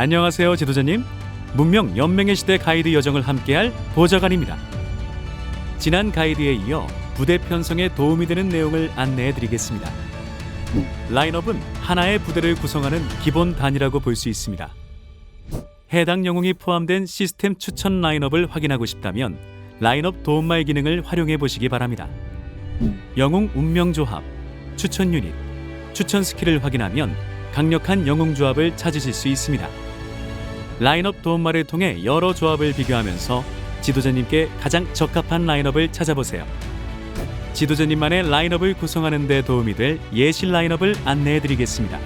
안녕하세요, 지도자님. 문명 연맹의 시대 가이드 여정을 함께할 보좌관입니다. 지난 가이드에 이어 부대 편성에 도움이 되는 내용을 안내해 드리겠습니다. 라인업은 하나의 부대를 구성하는 기본 단위라고 볼 수 있습니다. 해당 영웅이 포함된 시스템 추천 라인업을 확인하고 싶다면 라인업 도움말 기능을 활용해 보시기 바랍니다. 영웅 운명 조합, 추천 유닛, 추천 스킬을 확인하면 강력한 영웅 조합을 찾으실 수 있습니다. 라인업 도움말을 통해 여러 조합을 비교하면서 지도자님께 가장 적합한 라인업을 찾아보세요. 지도자님만의 라인업을 구성하는 데 도움이 될 예시 라인업을 안내해 드리겠습니다.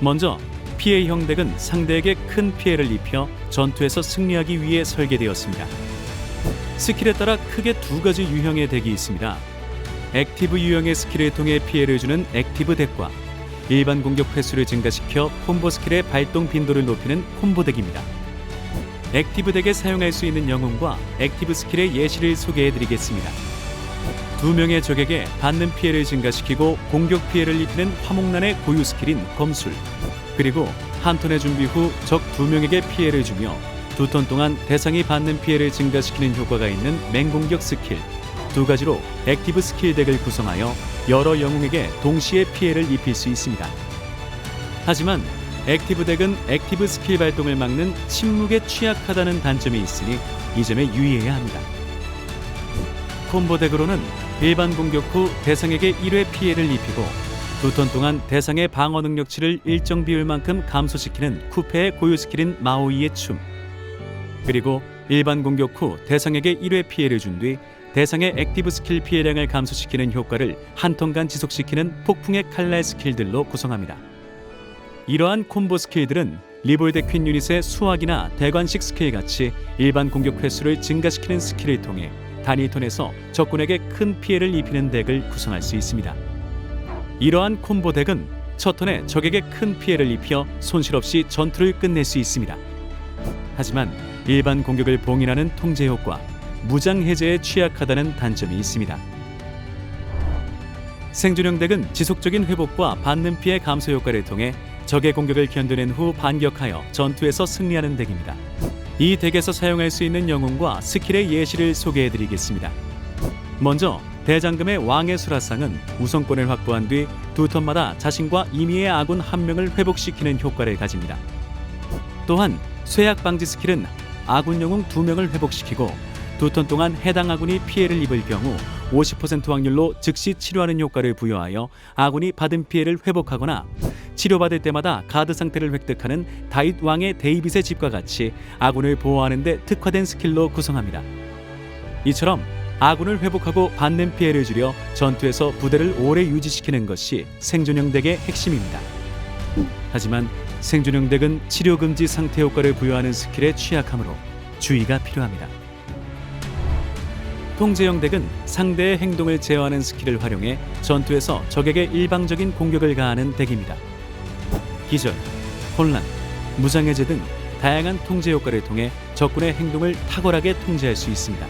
먼저 피해 형 덱은 상대에게 큰 피해를 입혀 전투에서 승리하기 위해 설계되었습니다. 스킬에 따라 크게 두 가지 유형의 덱이 있습니다. 액티브 유형의 스킬을 통해 피해를 주는 액티브 덱과 일반 공격 횟수를 증가시켜 콤보 스킬의 발동 빈도를 높이는 콤보 덱입니다. 액티브 덱에 사용할 수 있는 영웅과 액티브 스킬의 예시를 소개해 드리겠습니다. 두 명의 적에게 받는 피해를 증가시키고 공격 피해를 입히는 화목난의 고유 스킬인 검술 그리고 한 턴의 준비 후 적 두 명에게 피해를 주며 두 턴 동안 대상이 받는 피해를 증가시키는 효과가 있는 맹공격 스킬 두 가지로 액티브 스킬 덱을 구성하여 여러 영웅에게 동시에 피해를 입힐 수 있습니다. 하지만 액티브 덱은 액티브 스킬 발동을 막는 침묵에 취약하다는 단점이 있으니 이 점에 유의해야 합니다. 콤보 덱으로는 일반 공격 후 대상에게 1회 피해를 입히고 두 턴 동안 대상의 방어 능력치를 일정 비율만큼 감소시키는 쿠페의 고유 스킬인 마오이의 춤 그리고 일반 공격 후 대상에게 1회 피해를 준 뒤 대상의 액티브 스킬 피해량을 감소시키는 효과를 한 턴간 지속시키는 폭풍의 칼날 스킬들로 구성합니다. 이러한 콤보 스킬들은 리볼드 퀸 유닛의 수학이나 대관식 스킬 같이 일반 공격 횟수를 증가시키는 스킬을 통해 단위 턴에서 적군에게 큰 피해를 입히는 덱을 구성할 수 있습니다. 이러한 콤보 덱은 첫 턴에 적에게 큰 피해를 입혀 손실 없이 전투를 끝낼 수 있습니다. 하지만 일반 공격을 봉인하는 통제 효과, 무장 해제에 취약하다는 단점이 있습니다. 생존형 덱은 지속적인 회복과 받는 피해 감소 효과를 통해 적의 공격을 견뎌낸 후 반격하여 전투에서 승리하는 덱입니다. 이 덱에서 사용할 수 있는 영웅과 스킬의 예시를 소개해 드리겠습니다. 먼저 대장금의 왕의 수라상은 우선권을 확보한 뒤 두 턴마다 자신과 임의의 아군 한 명을 회복시키는 효과를 가집니다. 또한 쇠약 방지 스킬은 아군 영웅 두 명을 회복시키고 두 턴 동안 해당 아군이 피해를 입을 경우 50% 확률로 즉시 치료하는 효과를 부여하여 아군이 받은 피해를 회복하거나 치료받을 때마다 가드 상태를 획득하는 다윗 왕의 데이빗의 집과 같이 아군을 보호하는 데 특화된 스킬로 구성합니다. 이처럼 아군을 회복하고 받는 피해를 줄여 전투에서 부대를 오래 유지시키는 것이 생존형 덱의 핵심입니다. 하지만 생존형 덱은 치료 금지 상태 효과를 부여하는 스킬에 취약하므로 주의가 필요합니다. 통제형 덱은 상대의 행동을 제어하는 스킬을 활용해 전투에서 적에게 일방적인 공격을 가하는 덱입니다. 기절, 혼란, 무장해제 등 다양한 통제 효과를 통해 적군의 행동을 탁월하게 통제할 수 있습니다.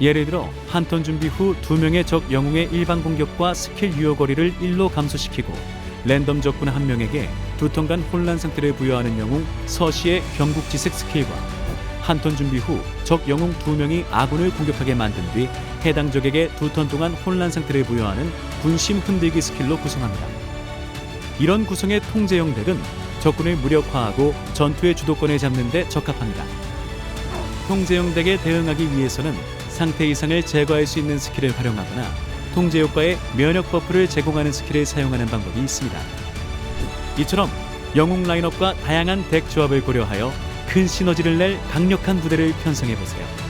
예를 들어 한 턴 준비 후 두 명의 적 영웅의 일반 공격과 스킬 유효 거리를 1로 감소시키고 랜덤 적군 한 명에게 두 턴간 혼란 상태를 부여하는 영웅 서시의 경국지색 스킬과 한턴 준비 후 적 영웅 두 명이 아군을 공격하게 만든 뒤 해당 적에게 두 턴 동안 혼란 상태를 부여하는 군심 흔들기 스킬로 구성합니다. 이런 구성의 통제형 덱은 적군을 무력화하고 전투의 주도권을 잡는 데 적합합니다. 통제형 덱에 대응하기 위해서는 상태 이상을 제거할 수 있는 스킬을 활용하거나 통제 효과에 면역 버프를 제공하는 스킬을 사용하는 방법이 있습니다. 이처럼 영웅 라인업과 다양한 덱 조합을 고려하여 큰 시너지를 낼 강력한 부대를 편성해 보세요.